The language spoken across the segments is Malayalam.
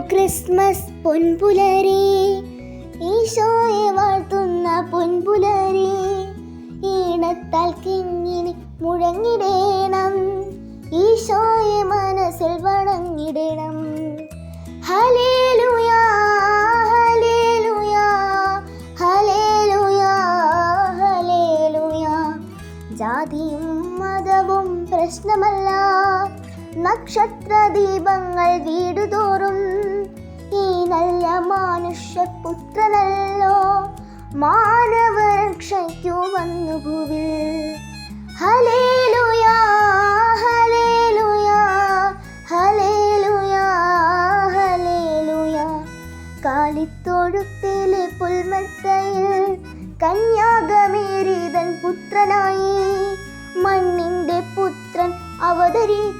ക്രിസ്മസ് പൊൻപുലരി. ഈശോയെ വാഴ്ത്തുന്ന പൊൻപുലരി. ഈണത്താൽ കിങ്ങിനി മുഴങ്ങിടേണം. ഈശോയെ മനസ്സിൽ വണങ്ങിടണം. ഹല്ലേലൂയാ. ജാതിയും മതവും പ്രശ്നമല്ല. നക്ഷത്ര ദീപങ്ങൾ വീടുതോറും. ഈ നല്ല മനുഷ്യപുത്രനല്ലോ മാനവരക്ഷയ്ക്കു വന്നു ഭൂവിൽ ഹല്ലേലൂയാ ഹല്ലേലൂയാ കാലിത്തൊഴുത്തിലെ പുൽമത്തയിൽ കന്യാകമേരീതൻ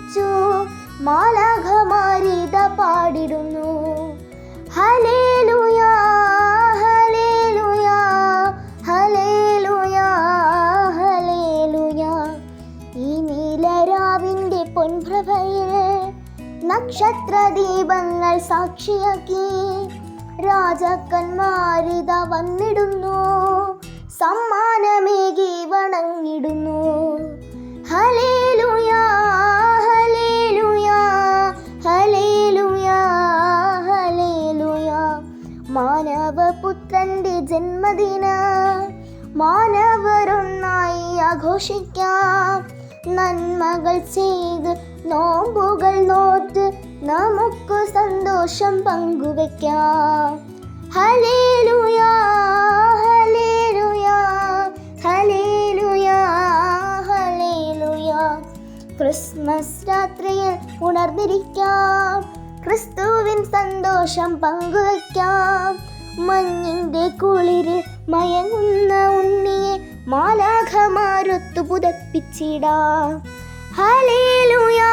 അവതരിച്ചു മാലാഘമാരീത പാടിടുന്നു. നക്ഷത്ര ദീപങ്ങൾ സാക്ഷിയാക്കി രാജാക്കന്മാരിത വന്നിടുന്നു. സമ്മാനമേകി ജന്മദിന മാനവരൊന്നായി ആഘോഷിക്കാം. നന്മകൾ ചെയ്ത് നോമ്പുകൾ നോത്ത് നമുക്ക് സന്തോഷം പങ്കുവെക്കാം. ക്രിസ്മസ് രാത്രിയിൽ ഉണർന്നിരിക്കാം. ക്രിസ്തുവിൻ സന്തോഷം പങ്കുവയ്ക്കാം മഞ്ഞിന്റെ കുളിര് മയങ്ങുന്ന ഉണ്ണിയെ മാലാഖമാരൊത്തു പുതപ്പിച്ചിടാ. ഹലേലുയാ